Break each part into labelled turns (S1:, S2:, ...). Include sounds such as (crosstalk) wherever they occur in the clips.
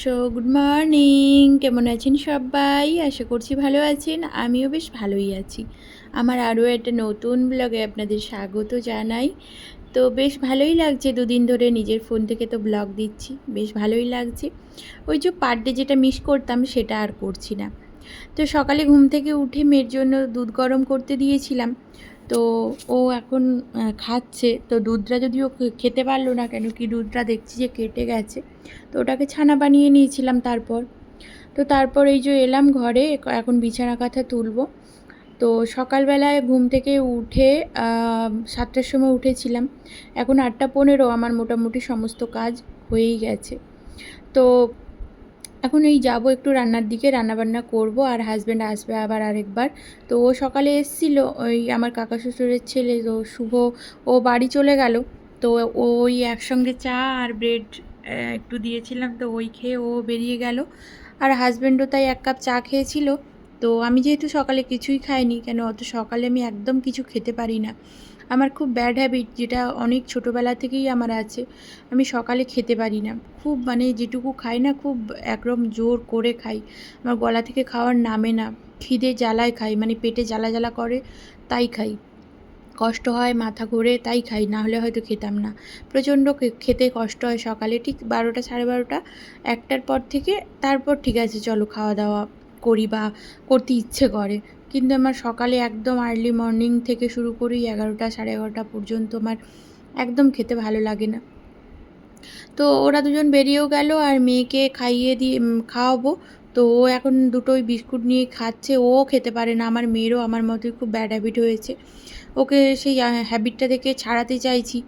S1: So good morning, কেমন আছেন সবাই? আশা করছি ভালো আছেন, আমিও বেশ ভালোই আছি। আমার আরও একটা নতুন ব্লগে আপনাদের স্বাগত জানাই। তো বেশ ভালোই লাগছে দুদিন ধরে নিজের ফোন থেকে তো ব্লগ দিচ্ছি, বেশ ভালোই লাগছে। ওই যে পার ডে যেটা মিস করতাম সেটা আর করছি না। তো সকালে ঘুম থেকে উঠে মেয়ের জন্য দুধ গরম করতে দিয়েছিলাম। তো ও এখন খাচ্ছে। তো দুধটা যদি ও খেতে পারল না কেন? কি দুধটা দেখছি যে কেটে গেছে। তো ওটাকে ছানা বানিয়ে নিয়েছিলাম তারপর। তো তারপর এই যে এলাম ঘরে এখন বিছানা কাঁথা তুলবো। তো সকালবেলায় ঘুম থেকে উঠে সাতটার সময় উঠেছিলাম। এখন আটটা পনেরো, আমার মোটামুটি সমস্ত কাজ হয়েই গেছে। তো এখন এই যাব একটু রান্নার দিকে, রান্নাবান্না করব আর হাজব্যান্ড আসবে আবার আরেকবার। তো ও সকালে এসছিল, ওই আমার কাকা শ্বশুরের ছেলে, তো শুভ, ও বাড়ি চলে গেল। তো ওই একসঙ্গে চা আর ব্রেড একটু দিয়েছিলাম, তো ওই খেয়ে ও বেরিয়ে গেল। আর হাজব্যান্ডও তাই এক কাপ চা খেয়েছিল। তো আমি যেহেতু সকালে কিছুই খাইনি, কেন অত সকালে আমি একদম কিছু খেতে পারি না। আমার খুব ব্যাড হ্যাবিট যেটা অনেক ছোটোবেলা থেকেই আমার আছে। আমি সকালে খেতে পারি না। খুব মানে যেটুকু খাই না খুব একদম জোর করে খাই। আমার গলা থেকে খাওয়ার নামে না। খিদে জ্বালায় খাই। মানে পেটে জ্বালা জ্বালা করে, তাই খাই। কষ্ট হয় মাথা ঘোরে, তাই খাই। না হলে হয়তো খেতাম না। প্রচণ্ড খেতে কষ্ট হয় সকালে। ঠিক বারোটা সাড়ে বারোটা, একটার পর থেকে তারপর ঠিক আছে, চলো খাওয়া দাওয়া করি বা করতে ইচ্ছে করে। কিন্তু আমার সকালে একদম আর্লি মর্নিং থেকে শুরু করি এগারোটা সাড়ে এগারোটা পর্যন্ত আমার একদম খেতে ভালো লাগে না। তো ওরা দুজন বেরিয়েও গেল আর মেয়েকে খাইয়ে দিয়ে খাওয়াবো। তো ও এখন দুটোই বিস্কুট নিয়ে খাচ্ছে। ও খেতে পারে না। আমার মেয়েরও আমার মতোই খুব ব্যাড হ্যাবিট হয়েছে। ওকে সেই হ্যাবিটটা থেকে ছাড়াতে চাইছি।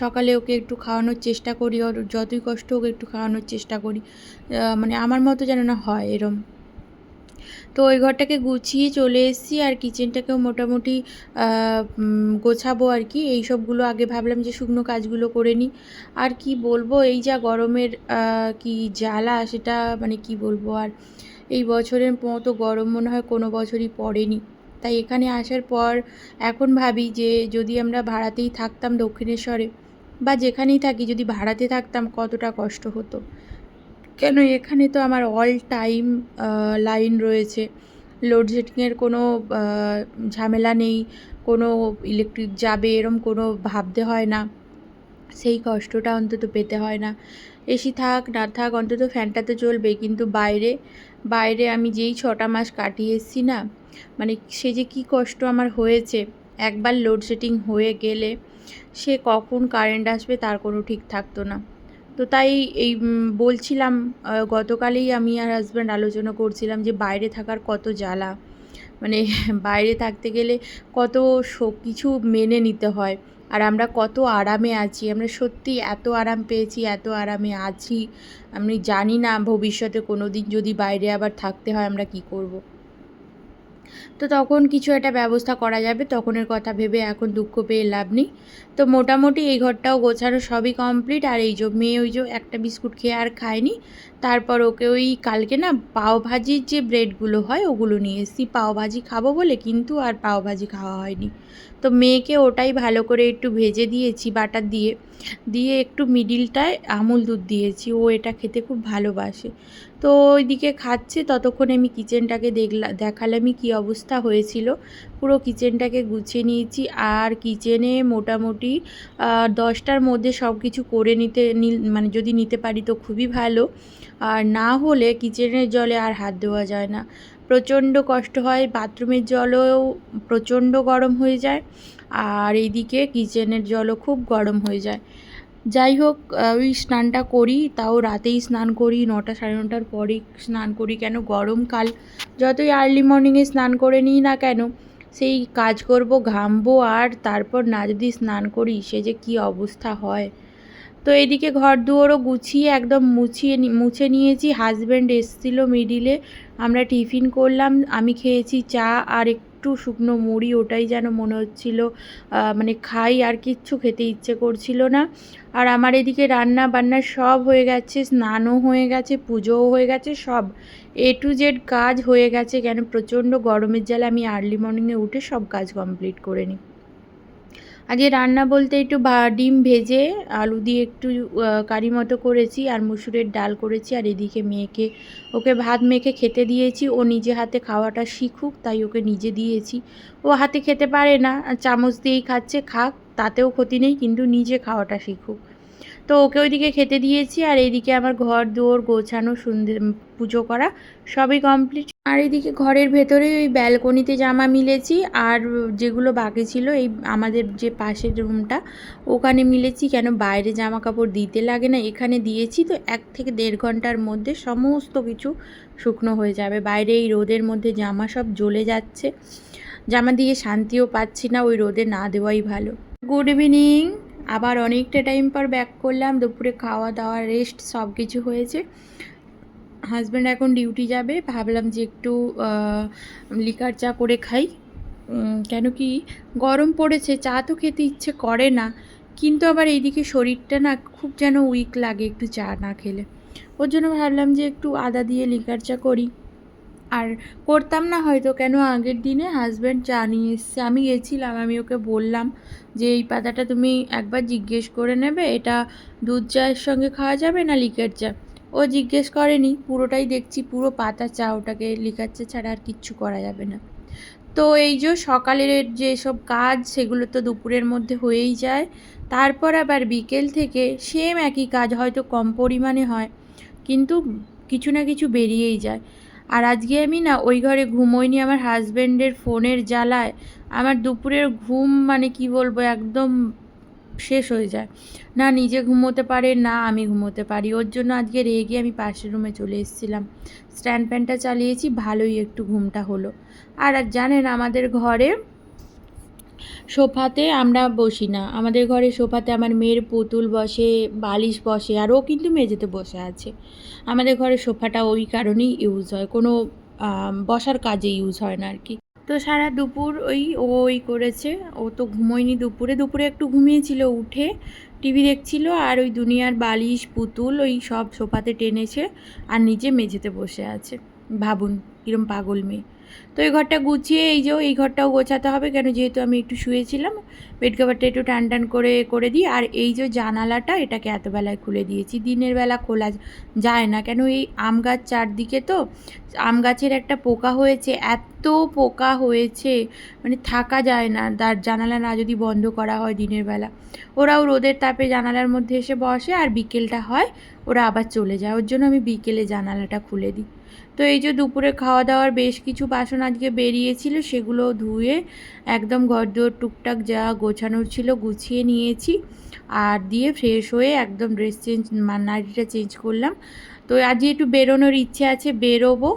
S1: সকালে ওকে একটু খাওয়ানোর চেষ্টা করি। ওর যতই কষ্ট হোক একটু খাওয়ানোর চেষ্টা করি। মানে আমার মতো যেন না হয় এরম। তো ওই ঘরটাকে গুছিয়ে চলে এসেছি আর কিচেনটাকেও মোটামুটি গোছাবো আর কি। এই সবগুলো আগে ভাবলাম যে শুকনো কাজগুলো করে নিই। আর কি বলব, এই যা গরমের কি জ্বালা সেটা মানে কি বলব আর, এই বছরের মতো গরম মনে হয় কোনো বছরই পড়েনি। তাই এখানে আসার পর এখন ভাবি যে যদি আমরা ভাড়াতেই থাকতাম দক্ষিণেশ্বরে, বা যেখানেই থাকি যদি ভাড়াতে থাকতাম কতটা কষ্ট হতো। কেন? এখানে তো আমার অল টাইম লাইন রয়েছে। লোডশেডিংয়ের কোনো ঝামেলা নেই। কোনো ইলেকট্রিক যাবে এরম কোনো ভাবতে হয় না। সেই কষ্টটা অন্তত পেতে হয় না। এসি থাক, না থাক, অন্তত ফ্যানটা তো চলবেই কিন্তু বাইরে বাইরে আমি যেই ছটা মাস কাটিয়ে এসেছি না মানে সে যে কী কষ্ট আমার হয়েছে, একবার লোডশেডিং হয়ে গেলে সে কখন কারেন্ট আসবে তার কোনো ঠিক থাকতো না। তো তাই এই বলছিলাম গতকালেই আমি আর হাজব্যান্ড আলোচনা করছিলাম যে বাইরে থাকার কত জ্বালা। মানে (laughs) বাইরে থাকতে গেলে কত কিছু মেনে নিতে হয়। আর আমরা কত আরামে আছি, আমরা সত্যি এত আরাম পেয়েছি, এত আরামে আছি। আমি জানি না ভবিষ্যতে কোনো দিন যদি বাইরে আবার থাকতে হয় আমরা কি করব। তো তখন কিছু একটা ব্যবস্থা করা যাবে, তখনের কথা ভেবে এখন দুঃখ পেয়ে লাভ নেই। তো মোটামুটি এই ঘরটাও গোছানো সবই কমপ্লিট আর এই যে মেয়ে ওই যে একটা বিস্কুট খেয়ে আর খায়নি। তারপর ওকে ওই কালকে না পাও ভাজির যে ব্রেডগুলো হয় ওগুলো নিয়ে এসেছি। পাও ভাজি খাব বলে কিন্তু আর পাও ভাজি খাওয়া হয়নি। তো মেয়েকে ওটাই ভালো করে একটু ভেজে দিয়েছি বাটার দিয়ে। দিয়ে একটু মিডিলটায় আমুল দুধ দিয়েছি। ও এটা খেতে খুব ভালোবাসে। তো ওইদিকে খাচ্ছে, ততক্ষণে আমি কিচেনটাকে দেখলাম দেখালামই কী অবস্থা হয়েছিল। পুরো কিচেনটাকে গুছিয়ে নিয়েছি আর কিচেনে মোটামুটি দশটার মধ্যে সব কিছু করে নিতে মানে যদি নিতে পারি তো খুবই ভালো। আর না হলে কিচেনের জলে আর হাত দেওয়া যায় না। প্রচণ্ড কষ্ট হয় বাথরুমের জলও প্রচণ্ড গরম হয়ে যায়। আর এইদিকে কিচেনের জলও খুব গরম হয়ে যায়। যাই হোক ওই স্নানটা করি, তাও রাতেই স্নান করি, নটা সাড়ে নটার পরেই স্নান করি। কেন গরমকাল যতই আর্লি মর্নিংয়ে স্নান করে নিই না কেন, সেই কাজ করব, ঘামবো আর তারপর না যদি স্নান করি, সে যে কী অবস্থা হয়। তো এদিকে ঘর দুয়ারও গুছিয়ে একদম মুছিয়ে মুছে নিয়েছি। হাজব্যান্ড এসছিল মিডিলে আমরা টিফিন করলাম, আমি খেয়েছি চা আর একটু শুকনো মুড়ি ওটাই যেন মনে হচ্ছিল মানে খাই আর কিচ্ছু খেতে ইচ্ছে করছিল না। আর আমার এদিকে রান্না বান্না সব হয়ে গেছে, স্নানও হয়ে গেছে, পুজোও হয়ে গেছে, সব এ টু জেড কাজ হয়ে গেছে। কেন প্রচণ্ড গরমের জ্বালা আমি আর্লি মর্নিংয়ে উঠে সব কাজ কমপ্লিট করে নিই। আজকে রান্না বলতে একটু ডিম ভেজে, আলু দিয়ে একটু কারি মতো করেছি আর মুসুরের ডাল করেছি আর এদিকে মেয়েকে, ওকে ভাত মেখে খেতে দিয়েছি। ও নিজে হাতে খাওয়াটা শিখুক, তাই ওকে নিজে দিয়েছি। ও হাতে খেতে পারে না, চামচ দিয়েই খাচ্ছে, খাক, তাতেও ক্ষতি নেই, কিন্তু নিজে খাওয়াটা শিখুক। তো ওকে ওইদিকে খেতে দিয়েছি, আর এইদিকে আমার ঘর, দুয়ার, গোছানো, সুন্দর পুজো করা সবই কমপ্লিট আর এদিকে ঘরের ভেতরে ওই ব্যালকনিতে জামা মিলেছি, আর যেগুলো বাকি ছিল এই আমাদের যে পাশের রুমটা, ওখানে মিলেছি। কেন বাইরে জামা কাপড় দিতে লাগে না, এখানে দিয়েছি তো এক থেকে দেড় ঘণ্টার মধ্যে সমস্ত কিছু শুকনো হয়ে যাবে। বাইরে এই রোদের মধ্যে জামা সব জ্বলে যাচ্ছে। জামা দিয়ে শান্তিও পাচ্ছি না, ওই রোদে না দেওয়াই ভালো। গুড ইভিনিং আবার অনেকটা টাইম পর ব্যাক করলাম, দুপুরে খাওয়া দাওয়া রেস্ট সব কিছু হয়েছে। হাজব্যান্ড এখন ডিউটি যাবে, ভাবলাম যে একটু লিকার চা করে খাই। কেন কি গরম পড়েছে, চা তো খেতে ইচ্ছে করে না। কিন্তু আবার এইদিকে শরীরটা না খুব যেন উইক লাগে একটু চা না খেলে। ওর জন্য ভাবলাম যে একটু আদা দিয়ে লিকার চা করি। আর করতাম না হয়তো, কেন আগের দিনে হাজব্যান্ড চা নিয়ে এসছে। আমি গেছিলাম, আমি ওকে বললাম যে, এই পাতাটা তুমি একবার জিজ্ঞেস করে নেবে, এটা দুধ চায়ের সঙ্গে খাওয়া যাবে না লিকার চা? ও জিজ্ঞেস করেনি, পুরোটাই দেখছি, পুরো পাতা চা ওটাকে লিকার চা ছাড়া আর কিচ্ছু করা যাবে না। তো এই যে সকালের যেসব কাজ, সেগুলো তো দুপুরের মধ্যে হয়েই যায়। তারপর আবার বিকেল থেকে সেম একই কাজ, হয়তো কম পরিমাণে হয়, কিন্তু কিছু না কিছু বেরিয়েই যায়। আর আজকে আমি না ওই ঘরে ঘুমোইনি আমার হাজব্যান্ডের ফোনের জ্বালায়। আমার দুপুরের ঘুম মানে কি বলব, একদম শেষ হয়ে যায়। না, নিজে ঘুমোতে পারে, না আমি ঘুমোতে পারি। ওর জন্য আজকে রেগে আমি পাশের রুমে চলে এসেছিলাম। স্ট্যান্ড ফ্যানটা চালিয়েছি, ভালোই একটু ঘুমটা হলো। আর আর জানেন আমাদের ঘরে সোফাতে আমরা বসি না। আমাদের ঘরে সোফাতে আমার মেয়ের পুতুল বসে, বালিশ বসে, আর ও কিন্তু মেঝেতে বসে আছে। আমাদের ঘরে সোফাটা ওই কারণেই ইউজ হয়, কোনো বসার কাজে ইউজ হয় না আর কি তো সারা দুপুর ওই ওই করেছে, ও তো ঘুমোয়নি দুপুরে। দুপুরে একটু ঘুমিয়েছিল, উঠে টিভি দেখছিল, আর ওই দুনিয়ার বালিশ, পুতুল, ওই সব সোফাতে টেনেছে, আর নিজে মেঝেতে বসে আছে। ভাবুন, কিরম পাগল মেয়ে। তো এই ঘরটা গুছিয়ে এই যে এই ঘরটাও গোছাতে হবে, কেন যেহেতু আমি একটু শুয়েছিলাম। বেড কভারটা একটু টান টান করে করে দিই। আর এই যে জানালাটা, এটাকে এত বেলায় খুলে দিয়েছি। দিনের বেলা খোলা যায় না। কেন এই আম গাছ চারদিকে তো, আম গাছের একটা পোকা হয়েছে, এত পোকা হয়েছে মানে থাকা যায় না। তার জানালা না যদি বন্ধ করা হয় দিনের বেলা। ওরাও রোদের তাপে জানালার মধ্যে এসে বসে, আর বিকেলটা হয় ওরা আবার চলে যায়। ওর জন্য আমি বিকেলে জানালাটা খুলে দিই। তো এই যে দুপুরে খাওয়া দাওয়ার বেশ কিছু বাসন আজকে বেরিয়েছিল, সেগুলো ধুয়ে একদম ঘর টুকটাক যা গোছানোর ছিল গুছিয়ে নিয়েছি আর দিয়ে ফ্রেশ হয়ে একদম ড্রেস চেঞ্জ নাইটিটা চেঞ্জ করলাম। তো আজকে একটু বেরোনোর ইচ্ছে আছে, বেরোবো।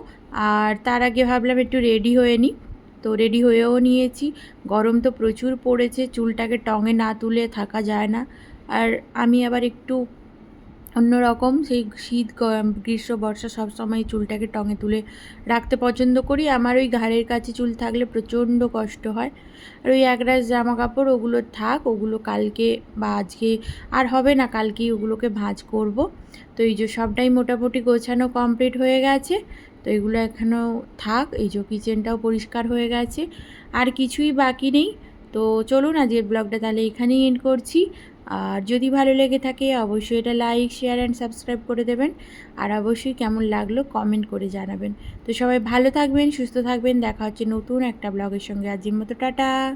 S1: আর তার আগে ভাবলাম একটু রেডি হয়ে নিই। তো রেডি হয়েও নিয়েছি। গরম তো প্রচুর পড়েছে, চুলটাকে টঙে না তুলে থাকা যায় না। আর আমি আবার একটু অন্যরকম সেই শীত গ্রীষ্ম, বর্ষা সব সময় চুলটাকে টঙে তুলে রাখতে পছন্দ করি। আমার ওই ঘাড়ের কাছে চুল থাকলে প্রচণ্ড কষ্ট হয়। আর ওই একরাশ জামা কাপড় ওগুলো থাক, ওগুলো কালকে বা আজকে আর হবে না, কালকেই ওগুলোকে ভাঁজ করব। তো এই যে সবটাই মোটামুটি গোছানো কমপ্লিট হয়ে গেছে। তো এগুলো এখনও থাক, এই যে কিচেনটাও পরিষ্কার হয়ে গেছে। আর কিছুই বাকি নেই। তো চলুন আজকের ব্লগটা তাহলে এখানেই এন্ড করছি। আর যদি ভালো লেগে থাকে, অবশ্যই এটা লাইক শেয়ার অ্যান্ড সাবস্ক্রাইব করে দেবেন। আর অবশ্যই কেমন লাগল কমেন্ট করে জানাবেন। তো সবাই ভালো থাকবেন, সুস্থ থাকবেন। দেখা হচ্ছে নতুন একটা ব্লগের সঙ্গে। আজকের মতো টাটা।